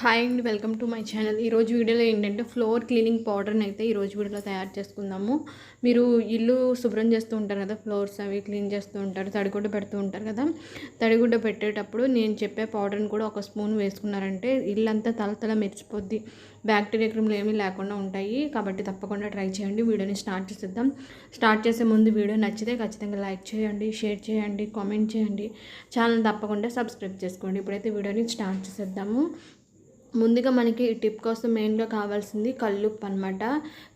Hi and welcome to my channel. ఈరోజు వీడియోలో ఏంటంటే ఫ్లోర్ క్లీనింగ్ పౌడర్ని అయితే ఈరోజు వీడియోలో తయారు చేసుకుందాము. మీరు ఇల్లు శుభ్రం చేస్తూ ఉంటారు కదా ఫ్లోర్స్ అవి క్లీన్ చేస్తూ ఉంటారు తడిగుడ్డ పెడుతూ ఉంటారు కదా. తడిగుడ్డ పెట్టేటప్పుడు నేను చెప్పే పౌడర్ని కూడా ఒక స్పూన్ వేసుకున్నారంటే ఇల్లంతా తలతల మెరిచిపోద్ది బ్యాక్టీరియా క్రిములు ఏమీ లేకుండా ఉంటాయి. కాబట్టి తప్పకుండా ట్రై చేయండి. వీడియోని స్టార్ట్ చేసేద్దాం. స్టార్ట్ చేసే ముందు వీడియో నచ్చితే ఖచ్చితంగా లైక్ చేయండి షేర్ చేయండి కామెంట్ చేయండి. ఛానల్ తప్పకుండా సబ్స్క్రైబ్ చేసుకోండి. ఇప్పుడైతే వీడియోని స్టార్ట్ చేసేద్దాము. ముందుగా మనకి ఈ టిప్ కోసం మెయిన్గా కావాల్సింది కల్లుప్పు అనమాట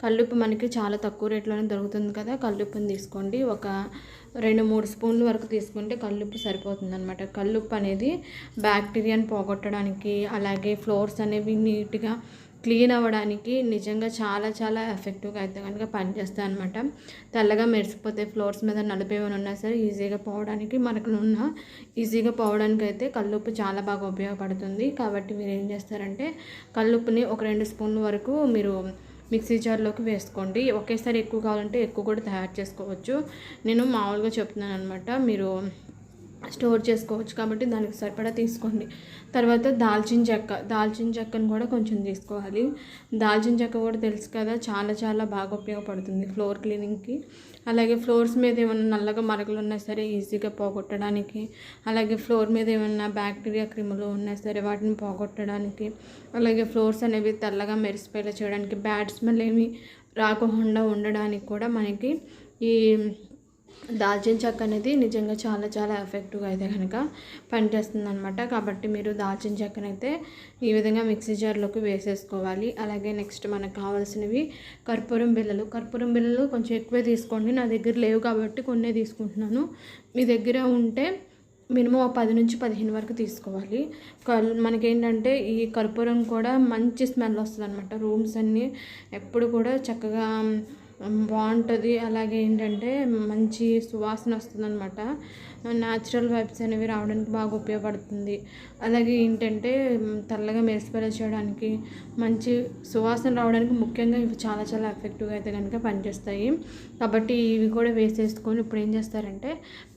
కల్లుప్పు మనకి చాలా తక్కువ రేట్లోనే దొరుకుతుంది కదా. కల్లుప్పుని తీసుకోండి. ఒక రెండు మూడు స్పూన్ల వరకు తీసుకుంటే కల్లుప్పు సరిపోతుంది అనమాట కల్లుప్పు అనేది బ్యాక్టీరియాని పోగొట్టడానికి అలాగే ఫ్లోర్స్ అనేవి నీట్గా క్లీన్ అవ్వడానికి నిజంగా చాలా చాలా ఎఫెక్టివ్గా అయితే కనుక పనిచేస్తాయి అనమాట తెల్లగా మెరిసిపోతే ఫ్లోర్స్ మీద నలుపు ఏమైనా ఉన్నా సరే ఈజీగా పోవడానికి మనకు ఉన్న ఈజీగా పోవడానికి అయితే కల్లుప్పు చాలా బాగా ఉపయోగపడుతుంది. కాబట్టి మీరు ఏం చేస్తారంటే కల్లుప్పుని ఒక రెండు స్పూన్ల వరకు మీరు మిక్సీ జార్లోకి వేసుకోండి. ఒకేసారి ఎక్కువ కావాలంటే ఎక్కువ కూడా తయారు చేసుకోవచ్చు. నేను మామూలుగా చెప్తున్నాను అనమాట మీరు స్టోర్ చేసుకోవచ్చు కాబట్టి దానికి సరిపడా తీసుకోండి. తర్వాత దాల్చిన చెక్క దాల్చిన చెక్కను కూడా కొంచెం తీసుకోవాలి. దాల్చిన చెక్క కూడా తెలుసు కదా చాలా చాలా బాగా ఉపయోగపడుతుంది ఫ్లోర్ క్లీనింగ్కి. అలాగే ఫ్లోర్స్ మీద ఏమైనా నల్లగా మరకలు ఉన్నా సరే ఈజీగా పోగొట్టడానికి అలాగే ఫ్లోర్ మీద ఏమైనా బ్యాక్టీరియా క్రిములు ఉన్నా సరే వాటిని పోగొట్టడానికి అలాగే ఫ్లోర్స్ అనేవి తెల్లగా మెరిసిపోయేలా చేయడానికి బ్యాడ్ స్మెల్ ఏమి రాకుండా ఉండడానికి కూడా మనకి ఈ దాల్చిన చెక్క అనేది నిజంగా చాలా చాలా ఎఫెక్టివ్గా అయితే కనుక పనిచేస్తుంది అనమాట కాబట్టి మీరు దాల్చిన చెక్కను అయితే ఈ విధంగా మిక్సీ జార్లోకి వేసేసుకోవాలి. అలాగే నెక్స్ట్ మనకు కావాల్సినవి కర్పూరం బిళ్ళలు. కర్పూరం బిళ్ళలు కొంచెం ఎక్కువే తీసుకోండి. నా దగ్గర లేవు కాబట్టి కొన్నే తీసుకుంటున్నాను. మీ దగ్గర ఉంటే మినిమం పది నుంచి పదిహేను వరకు తీసుకోవాలి. మనకేంటంటే ఈ కర్పూరం కూడా మంచి స్మెల్ వస్తుంది అనమాట రూమ్స్ అన్నీ ఎప్పుడు కూడా చక్కగా బాగుంటుంది. అలాగే ఏంటంటే మంచి సువాసన వస్తుంది అనమాట న్యాచురల్ వైబ్స్ అనేవి రావడానికి బాగా ఉపయోగపడుతుంది. అలాగే ఏంటంటే తెల్లగా మెరిసిపేలా చేయడానికి మంచి సువాసన రావడానికి ముఖ్యంగా ఇవి చాలా చాలా ఎఫెక్టివ్గా అయితే కనుక పనిచేస్తాయి. కాబట్టి ఇవి కూడా వేసేసుకొని ఇప్పుడు ఏం చేస్తారంటే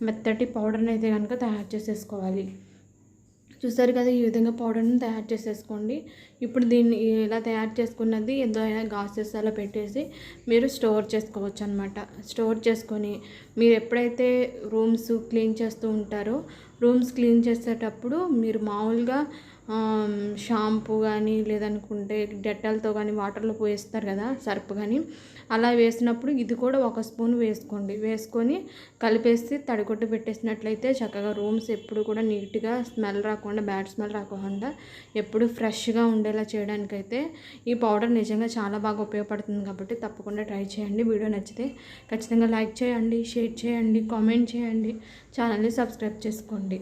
మెత్తటి పౌడర్ని అయితే కనుక తయారు చేసేసుకోవాలి. చూసారు కదా ఈ విధంగా పౌడర్ని తయారు చేసేసుకోండి. ఇప్పుడు దీన్ని ఇలా తయారు చేసుకున్నది ఏదో అయినా గాసెస్ అలా పెట్టేసి మీరు స్టోర్ చేసుకోవచ్చు అనమాట స్టోర్ చేసుకొని మీరు ఎప్పుడైతే రూమ్స్ క్లీన్ చేస్తూ ఉంటారో రూమ్స్ క్లీన్ చేసేటప్పుడు మీరు మామూలుగా షాంపూ కానీ లేదనుకుంటే డెటాల్తో కానీ వాటర్లో పోయిస్తారు కదా సర్ప్ కానీ అలా వేసినప్పుడు ఇది కూడా ఒక స్పూన్ వేసుకోండి. వేసుకొని కలిపేసి తడికొట్టు పెట్టేసినట్లయితే చక్కగా రూమ్స్ ఎప్పుడు కూడా నీట్గా స్మెల్ రాకుండా బ్యాడ్ స్మెల్ రాకుండా ఎప్పుడు ఫ్రెష్గా ఉండేలా చేయడానికైతే ఈ పౌడర్ నిజంగా చాలా బాగా ఉపయోగపడుతుంది కాబట్టి తప్పకుండా ట్రై చేయండి. వీడియో నచ్చితే ఖచ్చితంగా లైక్ చేయండి షేర్ చేయండి కామెంట్ చేయండి. ఛానల్ని సబ్స్క్రైబ్ చేసుకోండి.